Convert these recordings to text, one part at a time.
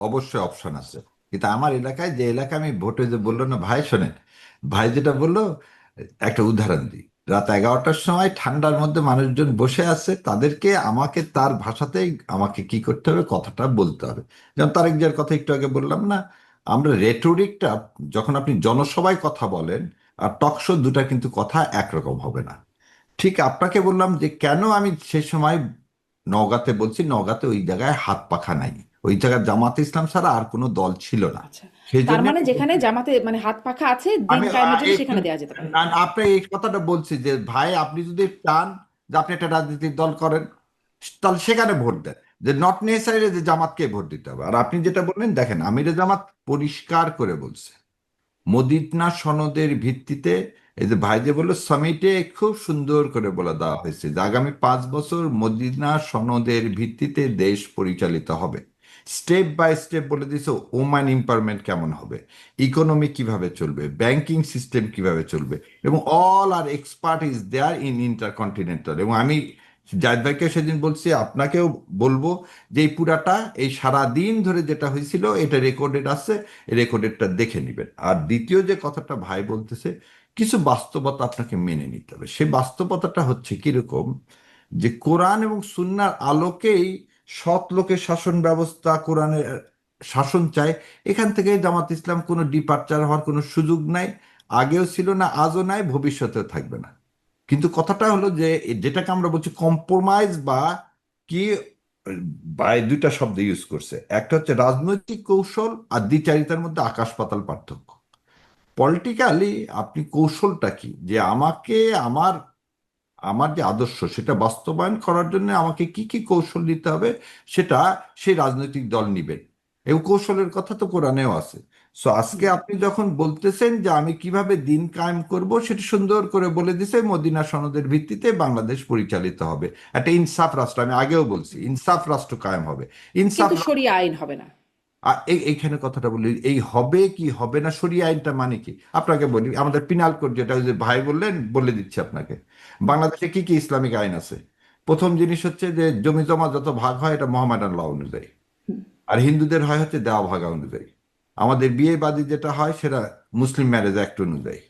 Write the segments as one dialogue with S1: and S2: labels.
S1: অবশ্যই অপশন আছে। কিন্তু আমার এলাকায় যে এলাকা আমি ভোটে যে বলল না, ভাই শোনেন, ভাই যেটা বলল, একটা উদাহরণ দিই। রাত এগারোটার সময় ঠান্ডার মধ্যে মানুষজন বসে আছে, তাদেরকে আমাকে তার ভাষাতেই আমাকে কি করতে হবে, কথাটা বলতে হবে। যেমন তারেক জিয়ার কথা একটু আগে বললাম না, আমরা রেটোরিকটা যখন আপনি জনসভায় কথা বলেন, আর টকশো দুটা কিন্তু কথা একরকম হবে না। ঠিক আপনাকে বললাম যে কেন আমি সে সময় নওগাঁতে বলছি, নওগাঁতে ওই জায়গায় হাত পাখা নাই। ওই জায়গায় জামাত ইসলাম ছাড়া আর কোনো দল ছিল না।
S2: আচ্ছা। তার মানে যেখানে জামাতে মানে হাত পাখা আছে সেখানে দেওয়া যেতে পারে।
S1: আপনি এই কথাটা বলছি যে ভাই আপনি যদি চান যে আপনি একটা রাজনৈতিক দল করেন তাহলে সেখানে ভোট দেন। যে নট নেসারি যে জামাতকে ভোট দিতে হবে। আর আপনি যেটা বললেন দেখেন আমিরে জামাত পরিষ্কার করে বলছে। মদিনা সনদের ভিত্তিতে এই যে ভাই যে বলল সামিটে খুব সুন্দর করে বলে দেওয়া হয়েছে যে আগামী পাঁচ বছর মদিনা সনদের ভিত্তিতে দেশ পরিচালিত হবে। স্টেপ বাই স্টেপ বলে দিয়েছে ওমান এম্পাওয়ারমেন্ট কেমন হবে? ইকোনমি কীভাবে চলবে? ব্যাংকিং সিস্টেম কীভাবে চলবে? এবং all are expert is there in intercontinental. এবং আমি জায়দ ভাইকে সেদিন বলছি, আপনাকেও বলব যে এই পুরাটা, এই সারা দিন ধরে যেটা হয়েছিল, এটা রেকর্ডেড আছে রেকর্ডেডটা দেখে নেবেন। আর দ্বিতীয় যে কথাটা ভাই বলতেছে, কিছু বাস্তবতা আপনাকে মেনে নিতে হবে। সেই বাস্তবতাটা হচ্ছে কীরকম যে কোরআন এবং সুন্নার আলোকেই সৎ লোকের শাসন ব্যবস্থা, কোরআনের শাসন চায় এখান থেকে জামাত ইসলাম কোনো ডিপার্চার হওয়ার কোনো সুযোগ নাই। আগেও ছিল না, আজও নাই, ভবিষ্যতেও থাকবে না। কিন্তু কথাটা হলো যে যেটাকে আমরা বলছি কম্প্রোমাইজ বা কি বা এই দুইটা শব্দ ইউজ করছে। একটা হচ্ছে রাজনৈতিক কৌশল আর দ্বিচারিতার মধ্যে আকাশ পাতাল পার্থক্য। পলিটিক্যালি আপনি কৌশলটা কি? যে আমাকে, আমার আমার যে আদর্শ সেটা বাস্তবায়ন করার জন্য আমাকে কি কি কৌশল নিতে হবে সেটা সেই রাজনৈতিক দল নিবেন এবং কৌশলের কথা তো কোরআনেও আছে। সো আজকে আপনি যখন বলতেছেন যে আমি কীভাবে দিন কায়েম করব সেটা সুন্দর করে বলে দিছে মদিনা সনদের ভিত্তিতে বাংলাদেশ পরিচালিত হবে। একটা ইনসাফ রাষ্ট্র আমি আগেও বলছি ইনসাফ রাষ্ট্র কায়েম হবে। ইনসাফ
S2: শরিয়া আইন হবে না।
S1: এই এইখানে কথাটা বলি, এই হবে কি হবে না সরিয়ে আইনটা মানে কি? আপনাকে বলি, আমাদের পিনাল কোড যেটা যে ভাই বললেন, বলে দিচ্ছি আপনাকে। বাংলাদেশে কি কি ইসলামিক আইন আছে? প্রথম জিনিস হচ্ছে যে জমি জমা যত ভাগ হয়, এটা মোহামেডান ল অনুযায়ী। আর হিন্দুদের হয় হচ্ছে দেওয়া ভাগা অনুযায়ী। আমাদের বিয়ে বাদী যেটা হয়, সেটা মুসলিম ম্যারেজ অ্যাক্ট অনুযায়ী।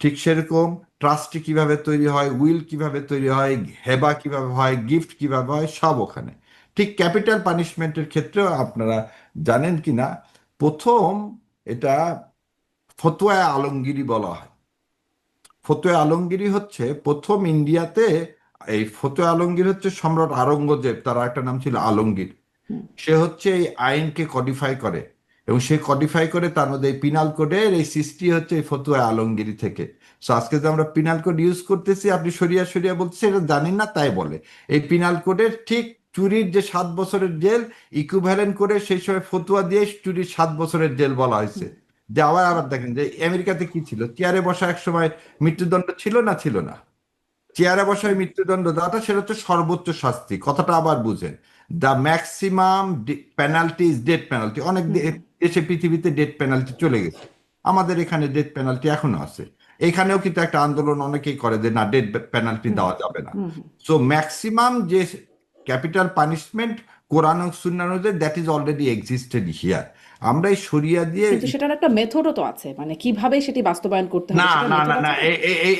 S1: ঠিক সেরকম ট্রাস্টি কীভাবে তৈরি হয়, উইল কীভাবে তৈরি হয়, হেবা কীভাবে হয়, গিফট কীভাবে হয়, সব ওখানে। ঠিক ক্যাপিটাল পানিশমেন্টের ক্ষেত্রেও আপনারা জানেন কি না প্রথম এটা ফতোয়া আলমগিরি বলা হয়। ফতোয়া আলমগিরি হচ্ছে প্রথম ইন্ডিয়াতে এই ফতোয়া আলমগীর হচ্ছে সম্রাট আরঙ্গজেব তার একটা নাম ছিল আলমগীর। সে হচ্ছে এই আইনকে কডিফাই করে এবং সে কডিফাই করে তার মধ্যে এই পিনাল কোডের এই সৃষ্টি হচ্ছে এই ফতুয়া আলমগিরি থেকে। সো আজকে যে আমরা পিনাল কোড ইউজ করতেছি আপনি সরিয়া সরিয়া বলতেছি এটা জানেন না তাই বলে। এই পিনাল কোডের ঠিক চুরির যে সাত বছরের জেল ইকুভ্যালেন্ট করে সেই সময় ফতুয়া দিয়ে চুরির সাত বছরের জেল বলা হয়েছে। যে আবার আবার দেখেন যে আমেরিকাতে কি ছিল? চেয়ারে বসা এক সময় মৃত্যুদণ্ড ছিল না ছিল না। চেয়ারে বসায় মৃত্যুদণ্ড দেওয়াটা সেটা হচ্ছে সর্বোচ্চ শাস্তি। কথাটা আবার বুঝেন। The maximum penalty is death penalty অনেক দেশে পৃথিবীতে ডেথ পেনাল্টি চলে গেছে। আমাদের এখানে ডেথ পেনাল্টি এখনও আছে। এখানেও কিন্তু একটা আন্দোলন অনেকেই করে যে না ডেথ পেনাল্টি দেওয়া যাবে না। সো ম্যাক্সিমাম যে ক্যাপিটাল পানিশমেন্ট কোরআন ও সুন্নাহ অনুযায়ী that is already existed here আমরা এই সরিয়া দিয়ে
S2: কিন্তু সেটার একটা মেথডও তো আছে মানে কীভাবে সেটি বাস্তবায়ন করতে হবে
S1: না না না না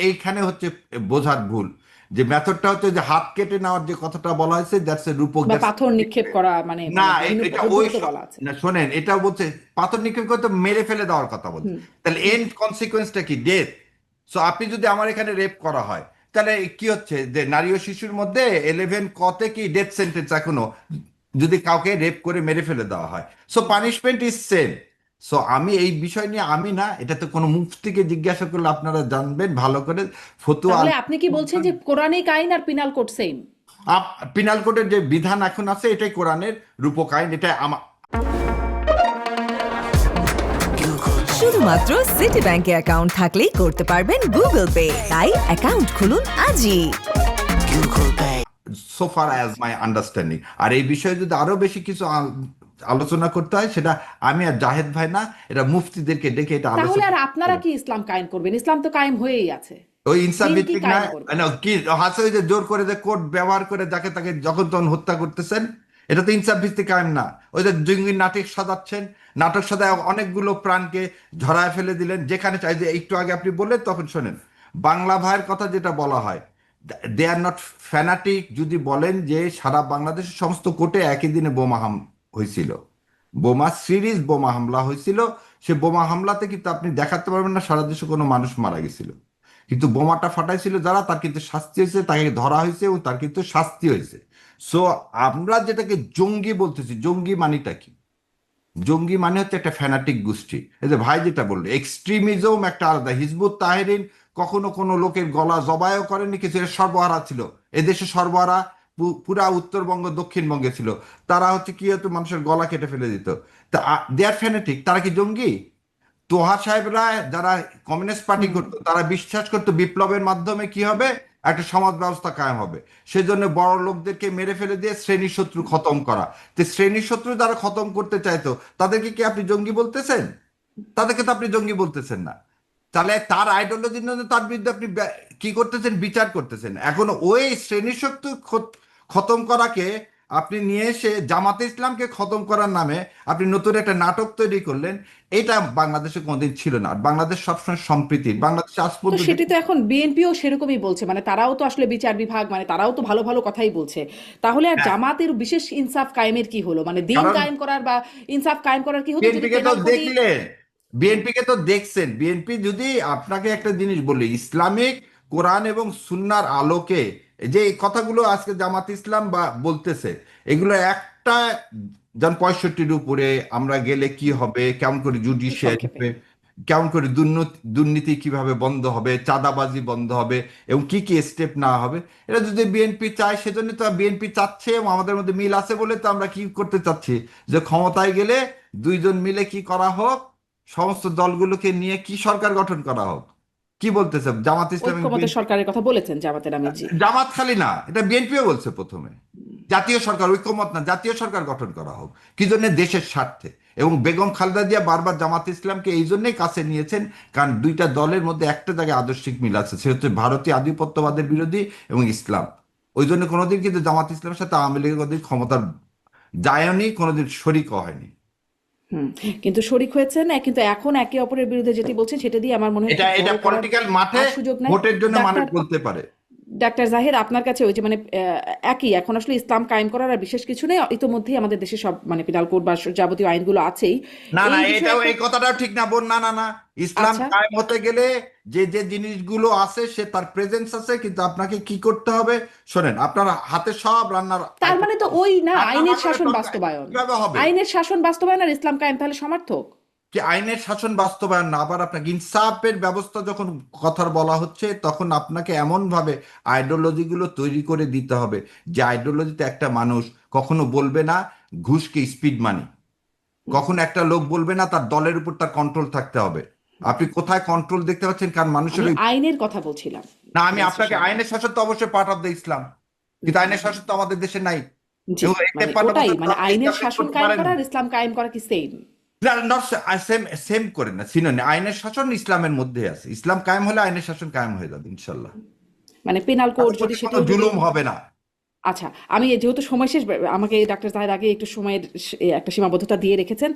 S1: এইখানে হচ্ছে বোঝার ভুল। যে মেথডটা হচ্ছে যে হাত কেটে নেওয়ার যে কথাটা বলা হয়েছে দ্যাটস এ রূপক
S2: বা পাথর নিক্ষেপ করা মানে
S1: না
S2: মানে
S1: এটা ওই না শোনেন এটা বলছে পাথর নিক্ষেপ করতে মেরে ফেলে দেওয়ার কথা বলছে। তাহলে এন্ড কনসিকোয়েন্সটা কি? ডেথ সো আপনি যদি আমার এখানে রেপ করা হয় তাহলে কি হচ্ছে? যে নারী ও শিশুর মধ্যে ইলেভেন কতে কি ডেথ সেন্টেন্স এখনও যদি কাউকে রেপ করে মেরে ফেলে দেওয়া হয়। So punishment is same so আমি এই বিষয় নিয়ে আমি না এটা তো কোনো মুফতিকে জিজ্ঞাসা করলে আপনারা জানবেন ভালো করে ফতুয়া
S2: আপনি কি বলছেন যে কোরআনিক আইন আর পিনাল কোড সেম
S1: পিনাল কোডের যে বিধান এখন আছে এটাই কোরআনের রূপক আইন এটা আমার
S3: শুধুমাত্র সিটি ব্যাংকে অ্যাকাউন্ট থাকলেই করতে পারবেন গুগল পে তাই অ্যাকাউন্ট খুলুন আজই।
S1: So far as my understanding আর এই বিষয়ে যদি আরও বেশি কিছু আলোচনা করতে হয় সেটা আমি আর জাহেদ ভাই না এটা মুফতিদেরকে ডেকে এটা
S2: তাহলে আর আপনারা কি ইসলাম কায়েম করবেন? ইসলাম তো কায়েম হয়েই আছে।
S1: ওই ইনসাফ ভিত্তিক না কি হাসে ওই যে জোর করে যে কোর্ট ব্যবহার করে যাকে তাকে যখন তখন হত্যা করতেছেন এটা তো ইনসাফ ভিত্তিক কায়েম না। ওই যে জঙ্গির নাটক সাজাচ্ছেন, নাটক সাজায় অনেকগুলো প্রাণকে ঝরায় ফেলে দিলেন। যেখানে চাই যে একটু আগে আপনি বললেন, তখন শোনেন। বাংলা ভাইয়ের কথা যেটা বলা হয় দে আর নট ফ্যানাটিক যদি বলেন যে সারা বাংলাদেশের সমস্ত কোর্টে একই দিনে বোমা হাম, হয়েছিল। বোমা সিরিজ বোমা হামলা হয়েছিল। সে বোমা হামলাতে কিন্তু আপনি দেখাতে পারবেন না, সারা দেশে কোনো মানুষ মারা গেছিল। কিন্তু বোমাটা ফাটাইছিল যারা, তার কিন্তু শাস্তি হয়েছে, তাকে ধরা হয়েছে এবং তার কিন্তু শাস্তি হয়েছে। সো আমরা যেটাকে জঙ্গি বলতেছি জঙ্গি মানিটা কি? জঙ্গি মানে হচ্ছে একটা ফ্যানাটিক গোষ্ঠী। এই যে ভাই যেটা বলল এক্সট্রিমিজম একটা আলাদা। হিজবুত তাহেরিন কখনো কোনো লোকের গলা জবায়ও করেনি কিছু এর সর্বহারা ছিল। এদেশে সর্বহারা পুরা উত্তরবঙ্গ দক্ষিণবঙ্গে ছিল। তারা হচ্ছে কি হতো মানুষের গলা কেটে ফেলে দিত। তা দেয়ার ফ্যানাটিক তারা কি জঙ্গি? তোহা সাহেবরা যারা কমিউনিস্ট পার্টি করতো তারা বিশ্বাস করতো বিপ্লবের মাধ্যমে কি হবে? একটা সমাজ ব্যবস্থা কায়েম হবে। সেজন্য বড় লোকদেরকে মেরে ফেলে দিয়ে শ্রেণি শত্রু খতম করা। তো শ্রেণি শত্রু যারা খতম করতে চাইতো, তাদেরকে কি আপনি জঙ্গি বলতেছেন? তাদেরকে তো আপনি জঙ্গি বলতেছেন না। তাহলে তার আইডিওলজির জন্য তার বিরুদ্ধে আপনি কি করতেছেন? বিচার করতেছেন। এখন ওই শ্রেণি শত্রু খতম করাকে আপনি নিয়ে এসে জামাতে ইসলামকে খতম করার নামে আপনি নতুন একটা নাটক তৈরি করলেন এটা বাংলাদেশে কোনোদিন ছিল না। বাংলাদেশ সবসময় সম্প্রীতি বাংলাদেশ আজ পর্যন্ত
S2: সেটি তো এখন বিএনপিও সেরকমই বলছে মানে তারাও তো আসলে বিচার বিভাগ মানে তারাও তো ভালো ভালো কথাই বলছে। তাহলে আর
S1: হ্যাঁ।
S2: জামাতের বিশেষ ইনসাফ কায়েমের কি হলো? মানে দিন কায়েম করার বা ইনসাফ কায়েম করার কি
S1: বিএনপিকে তো দেখলেন বিএনপিকে তো দেখছেন। বিএনপি যদি আপনাকে একটা জিনিস বলি ইসলামিক কোরআন এবং সুন্নার আলোকে যে এই কথাগুলো আজকে জামাত ইসলাম বা বলতেছে এগুলো একটা যেন পঁয়ষট্টির উপরে আমরা গেলে কি হবে কেমন করে জুডিশিয়ারি
S2: সংক্ষেপে।
S1: কেমন করে দুর্নীতি দুর্নীতি কীভাবে বন্ধ হবে চাঁদাবাজি বন্ধ হবে এবং কি কি স্টেপ না হবে এটা যদি বিএনপি চায় সেজন্য তো বিএনপি চাচ্ছে এবং আমাদের মধ্যে মিল আছে বলে তো আমরা কি করতে চাচ্ছি যে ক্ষমতায় গেলে দুইজন মিলে কি করা হোক সমস্ত দলগুলোকে নিয়ে কি সরকার গঠন করা হোক কি বলতেছে? জামাত ইসলামী
S2: ঐক্যমতের সরকারের কথা বলেছেন জামাতের আমির জি
S1: জামাত খালি না এটা বিএনপিও বলছে প্রথমে। জাতীয় সরকার ঐক্যমত না জাতীয় সরকার গঠন করা হোক। কি জন্য দেশের স্বার্থে? এবং বেগম খালেদা জিয়া বারবার জামাত ইসলামকে এই জন্যই কাছে নিয়েছেন কারণ দুইটা দলের মধ্যে একটা জায়গায় আদর্শিক মিল আছে সে হচ্ছে ভারতীয় আধিপত্যবাদের বিরোধী এবং ইসলাম। ওই জন্য কোনোদিন কিন্তু জামাত ইসলামের সাথে আওয়ামী লীগের কোনোদিন ক্ষমতার যায়নি কোনোদিন শরিকও হয়নি।
S2: হুম। কিন্তু শরিক হয়েছেন না কিন্তু এখন একে অপরের বিরুদ্ধে যেটি বলছেন সেটা দিয়ে আমার মনে হয়
S1: এটা এটা পলিটিক্যাল মাঠে
S2: সুযোগ নাই।
S1: ভোটের জন্য মানুষ বলতে পারে।
S2: ডাক্তার জাহির আপনার কাছে ওই যে মানে একই। এখন আসলে ইসলাম কায়েম করার আর বিশেষ কিছু নেই। ইতোমধ্যেই আমাদের দেশে সব মানে পিনাল কোড বা যাবতীয় আইনগুলো আছেই।
S1: না না এটাও এই কথাটাও ঠিক না বোন। না না না। ইসলাম
S2: আচ্ছা।
S1: কায়েম হতে গেলে যে যে জিনিসগুলো আছে সে তার প্রেজেন্স আছে কিন্তু আপনাকে কি করতে হবে? শোনেন আপনার হাতে সব রান্নার
S2: তার মানে তো ওই না আইনের শাসন বাস্তবায়ন। আইনের শাসন বাস্তবায়ন আর ইসলাম কায়েম তাহলে সমার্থক?
S1: কি আইনের শাসন বাস্তবায়ন না আবার আপনাকে ইনসাফের ব্যবস্থা যখন কথার বলা হচ্ছে তখন আপনাকে এমন ভাবে আইডিওলজি গুলো তৈরি করে দিতে হবে যে আইডিওলজিতে একটা মানুষ কখনো বলবে না ঘুষকে স্পিড মানি কখনো একটা লোক বলবে না তার দলের উপর তার কন্ট্রোল থাকতে হবে। আপনি কোথায় কন্ট্রোল দেখতে পাচ্ছেন? কারণ মানুষের
S2: আইনের কথা বলছিলাম।
S1: না আমি আপনাকে আইনের শাসন তো অবশ্যই পার্ট অফ দ্য ইসলাম কিন্তু আইনের শাসন তো আমাদের দেশে নাই।
S2: মানে মানে আইনের শাসন কায়েম করা আর ইসলাম কায়েম করা কি সেম
S1: সেম সেম করে না সিনোনি আইনের শাসন ইসলামের মধ্যে আছে। ইসলাম কায়েম হলে আইনের শাসন কায়েম হয়ে যাবে ইনশাল্লাহ।
S2: মানে পেনাল কোড যদি যদি
S1: জুলুম হবে না।
S2: আচ্ছা আমি যেহেতু সময় শেষ, আমাকে ডাক্তার জাহের আগে একটু সময়ের একটা সীমাবদ্ধতা দিয়ে রেখেছেন।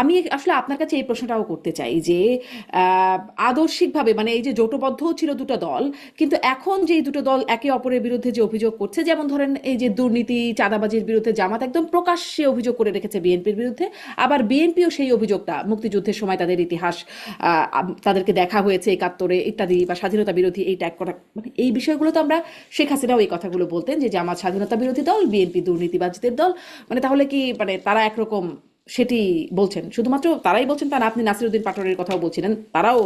S2: আমি আসলে আপনার কাছে এই প্রশ্নটাও করতে চাই যে আদর্শিকভাবে মানে এই যে জোটবদ্ধও ছিল দুটো দল, কিন্তু এখন যে দুটো দল একে অপরের বিরুদ্ধে যে অভিযোগ করছে, যেমন ধরেন এই যে দুর্নীতি, চাঁদাবাজির বিরুদ্ধে জামাত একদম প্রকাশ্যে অভিযোগ করে রেখেছে বিএনপির বিরুদ্ধে, আবার বিএনপিও সেই অভিযোগটা মুক্তিযুদ্ধের সময় তাদের ইতিহাস তাদেরকে দেখা হয়েছে একাত্তরে ইত্যাদি বা স্বাধীনতা বিরোধী এই ট্যাগ করা মানে এই বিষয়গুলো তো আমরা শেখ হাসিনাও এই কথাগুলো বলতেন যে জামাত স্বাধীনতা বিরোধী দল, বিএনপি দুর্নীতিবাজদের দল মানে তাহলে কি মানে তারা একরকম সেটি বলছেন? শুধুমাত্র তারাই বলছেন তারা আপনি নাসিরুদ্দিন পাটোয়ারির কথাও বলছিলেন। তারাও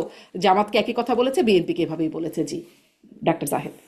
S2: জামাতকে একই কথা বলেছে, বিএনপিকে এভাবেই বলেছে। জি, ডাক্তার সাহেব।